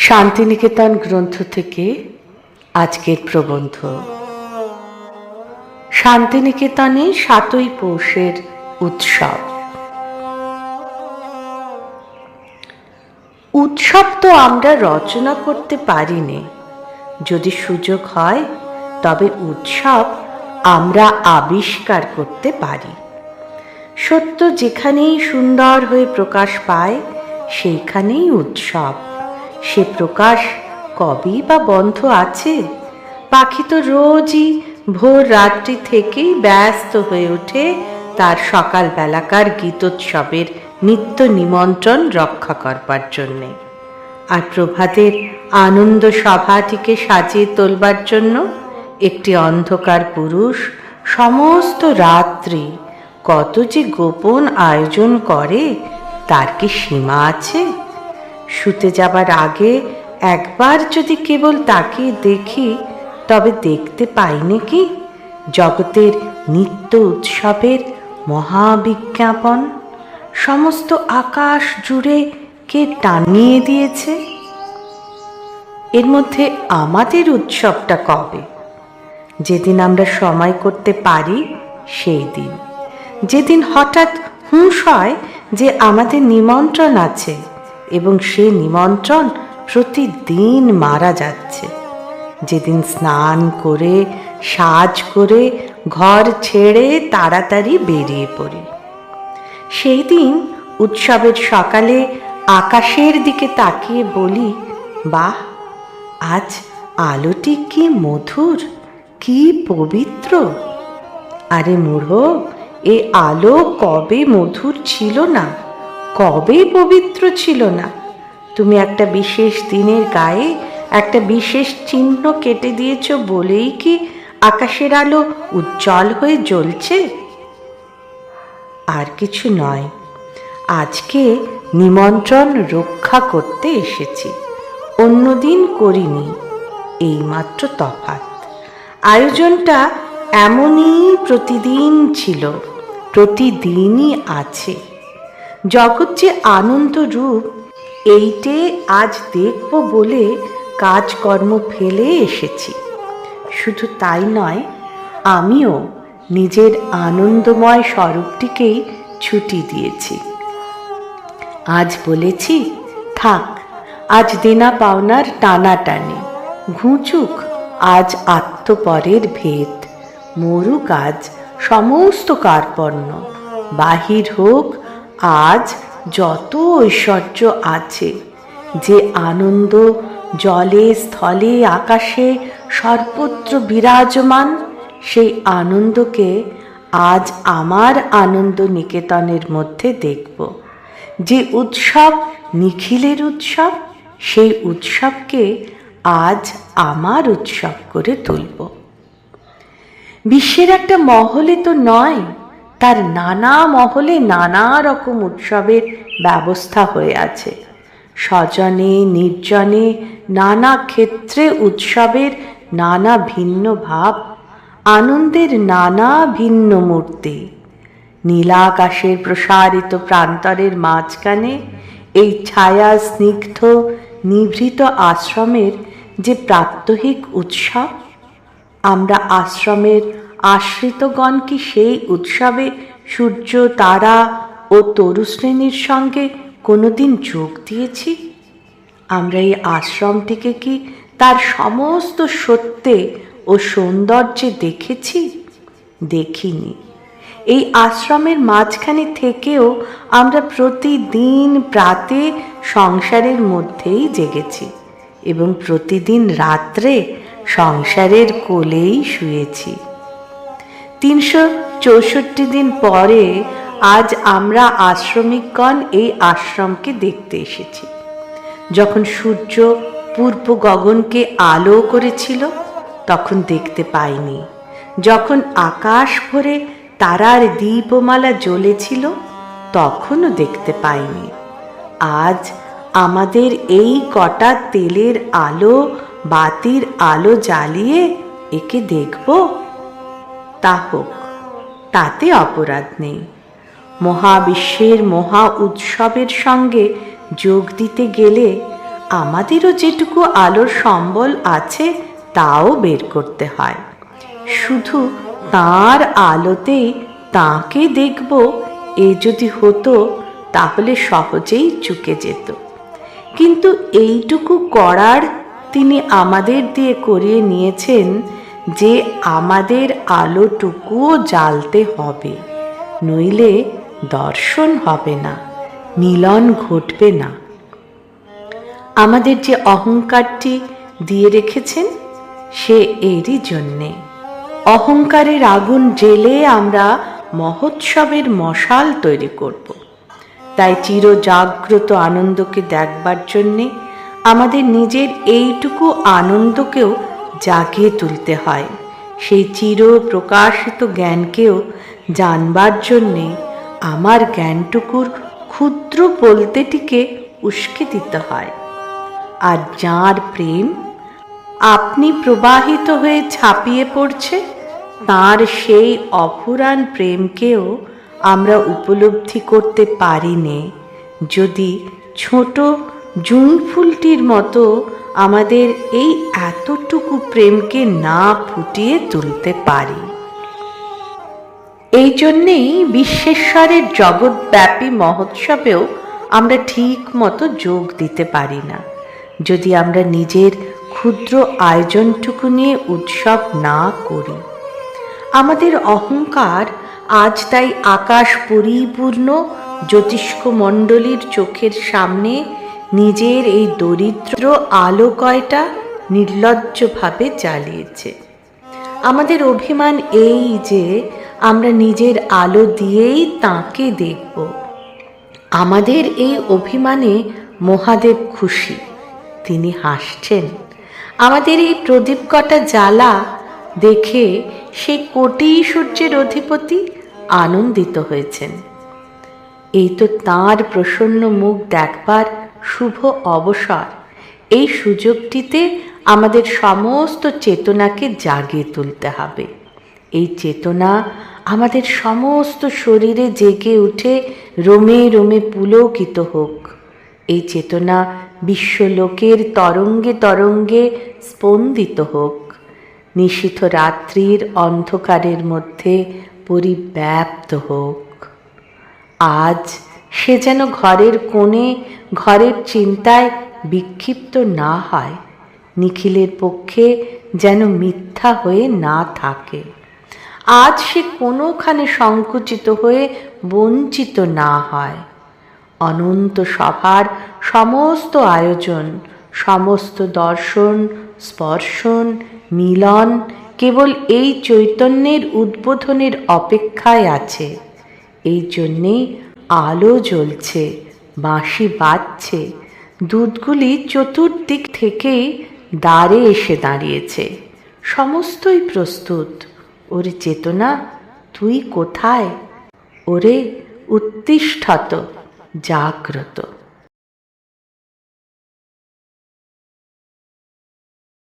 শান্তিনিকেতন গ্রন্থ থেকে আজকের প্রবন্ধ। শান্তিনিকেতনে সাতই পৌষের উৎসব। উৎসব তো আমরা রচনা করতে পারিনি। যদি সুযোগ হয়, তবে উৎসব আমরা আবিষ্কার করতে পারি। সত্য যেখানেই সুন্দর হয়ে প্রকাশ পায়, সেইখানেই উৎসব। সে প্রকাশ কবেই বা বন্ধ আছে? পাখি তো রোজই ভোর রাত্রি থেকেই ব্যস্ত হয়ে ওঠে, তার সকাল বেলাকার গীতোৎসবের নিত্য নিমন্ত্রণ রক্ষা করবার জন্যে। আর প্রভাতের আনন্দ সভাটিকে সাজিয়ে তোলবার জন্য একটি অন্ধকার পুরুষ সমস্ত রাত্রি কত যে গোপন আয়োজন করে, তার কি সীমা আছে? শুতে যাবার আগে একবার যদি কেবল তাকে দেখি, তবে দেখতে পাই নাকি? জগতের নিত্য উৎসবের মহাবিজ্ঞাপন। সমস্ত আকাশ জুড়ে কে টানিয়ে দিয়েছে? এর মধ্যে আমাদের উৎসবটা কবে? যেদিন আমরা সময় করতে পারি, সেই দিন। যেদিন হঠাৎ হুঁশ হয় যে আমাদের নিমন্ত্রণ আছে এবং সে নিমন্ত্রণ প্রতিদিন মারা যাচ্ছে। যেদিন স্নান করে, সাজ করে, ঘর ছেড়ে তাড়াতাড়ি বেরিয়ে পড়ি। সেই দিন উৎসবের সকালে আকাশের দিকে তাকিয়ে বলি, বাহ, আজ আলোটি কি মধুর, কি পবিত্র। আরে মূঢ়, এ আলো কবে মধুর ছিল না? কবে পবিত্র ছিল না? তুমি একটা বিশেষ দিনের গায়ে একটা বিশেষ চিহ্ন কেটে দিয়েছ বলেই কি আকাশের আলো উজ্জ্বল হয়ে জ্বলছে? আর কিছু নয়। আজকে নিমন্ত্রণ রক্ষা করতে এসেছি। অন্যদিন করিনি। এইমাত্র তফাৎ। আয়োজনটা এমনই প্রতিদিন ছিল। প্রতিদিনই আছে। জগৎ যে আনন্দ রূপ, এইটে আজ দেখব বলে কাজকর্ম ফেলে এসেছি। শুধু তাই নয়, আমিও নিজের আনন্দময় স্বরূপটিকেই ছুটি দিয়েছি। আজ বলেছি, থাক, আজ দেনা পাওনার টানাটানি ঘুঁচুক, আজ আত্মপরের ভেদ, মরুক আজ সমস্ত কার্পণ্য, বাহির হোক আজ যত ঐশ্বর্য আছে, যে আনন্দ জলে স্থলে আকাশে সর্বত্র বিরাজমান, সেই আনন্দকে আজ আমার আনন্দ নিকেতনের মধ্যে দেখব। যে উৎসব নিখিলের উৎসব, সেই উৎসবকে আজ আমার উৎসব করে তুলব। বিশ্বের একটা মহলে তো নয় তার নানা মহলে নানা রকম উৎসবের ব্যবস্থা হয়ে আছে। স্বজনে, নির্জনে, নানা ক্ষেত্রে উৎসবের নানা ভিন্ন ভাব, আনন্দের নানা ভিন্ন মূর্তি। নীলাকাশের প্রসারিত প্রান্তরের মাঝখানে এই ছায়া স্নিগ্ধ, নিভৃত আশ্রমের যে প্রাত্যহিক উৎসব আমরা আশ্রমের আশ্রিতগণ কি সেই উৎসবে সূর্য, তারা ও তরুশ্রেণীর সঙ্গে কোনোদিন যোগ দিয়েছি? আমরা এই আশ্রমটিকে কি তার সমস্ত সত্যে ও সৌন্দর্যে দেখেছি? দেখিনি। এই আশ্রমের মাঝখানে থেকেও আমরা প্রতিদিন প্রাতে সংসারের মধ্যেই জেগেছি এবং প্রতিদিন রাত্রে সংসারের কোলেই শুয়েছি। তিনশো চৌষট্টি দিন পরে আজ আমরা আশ্রমিকগণ এই আশ্রমকে দেখতে এসেছি। যখন সূর্য পূর্ব গগনকে আলো করেছিল, তখন দেখতে পাইনি। যখন আকাশ ভরে তারার দীপমালা জ্বলেছিল, তখনও দেখতে পাইনি। আজ আমাদের এই কটা তেলের আলো, বাতির আলো জ্বালিয়ে একে দেখব। তা হোক, তাতে অপরাধ নেই। মহাবিশ্বের মহা উৎসবের সঙ্গে যোগ দিতে গেলে আমাদেরও যেটুকু আলোর সম্বল আছে, তাও বের করতে হয়। শুধু তার আলোতেই তাকে দেখব, এ যদি হতো, তাহলে সহজেই চুকে যেত। কিন্তু এইটুকু করার তিনি আমাদের দিয়ে করিয়ে নিয়েছেন যে আমাদের আলোটুকুও জ্বালতে হবে, নইলে দর্শন হবে না, মিলন ঘটবে না। আমাদের যে অহংকারটি দিয়ে রেখেছেন, সে এরই জন্যে। অহংকারের আগুন জেলে আমরা মহোৎসবের মশাল তৈরি করব। তাই চির জাগ্রত আনন্দকে দেখবার জন্যে আমাদের নিজের এইটুকু আনন্দকেও জাগিয়ে তুলতে হয়। সেই চির প্রকাশিত জ্ঞানকেও জানবার জন্যে আমার জ্ঞানটুকুর ক্ষুদ্র বলতেটিকে উস্কে দিতে হয়। আর যাঁর প্রেম আপনি প্রবাহিত হয়ে ছাপিয়ে পড়ছে, তার সেই অফুরান প্রেমকেও আমরা উপলব্ধি করতে পারি নে যদি ছোট জুন ফুলটির মতো আমাদের এই এতটুকু প্রেমকে না ফুটিয়ে তুলতে পারি। এই জন্যেই বিশ্বেশ্বরের জগৎব্যাপী মহোৎসবেও আমরা ঠিক মতো যোগ দিতে পারি না। যদি আমরা নিজের ক্ষুদ্র আয়োজনটুকু নিয়ে উৎসব না করি। আমাদের অহংকার আজ তাই আকাশ পরিপূর্ণ জ্যোতিষ্ক মণ্ডলীর চোখের সামনে নিজের এই দরিদ্র আলো কয়টা নির্লজ্জভাবে জ্বালিয়েছে। আমাদের অভিমান এই যে আমরা নিজের আলো দিয়েই তাকে দেখব। আমাদের এই অভিমানে মহাদেব খুশি, তিনি হাসছেন। আমাদের এই প্রদীপ কটা জ্বালা দেখে সে কোটি সূর্যের অধিপতি আনন্দিত হয়েছেন। এই তো তাঁর প্রসন্ন মুখ দেখবার শুভ অবসর। এই সুযোগটিতে আমাদের সমস্ত চেতনাকে জাগিয়ে তুলতে হবে। এই চেতনা আমাদের সমস্ত শরীরে জেগে উঠে রোমে রোমে পুলকিত হোক। এই চেতনা বিশ্বলোকের তরঙ্গে তরঙ্গে স্পন্দিত হোক। নিশীথ রাত্রির অন্ধকারের মধ্যে পরিব্যাপ্ত হোক। আজ সে যেন ঘরের কোণে ঘরের চিন্তায় বিক্ষিপ্ত না হয়, নিখিলের পক্ষে যেন মিথ্যা হয়ে না থাকে। আজ সে কোনোখানে সংকুচিত হয়ে বঞ্চিত না হয়। অনন্ত সভার সমস্ত আয়োজন, সমস্ত দর্শন, স্পর্শন, মিলন কেবল এই চৈতন্যের উদ্বোধনের অপেক্ষায় আছে। এই জন্যেই আলো জ্বলছে বাঁশি বাজছে। দুধগুলি চতুর্দিক থেকেই দ্বারে এসে দাঁড়িয়েছে। সমস্তই প্রস্তুত। ওর চেতনা, তুই কোথায়? ওরে উত্তিষ্ঠত, জাগ্রত।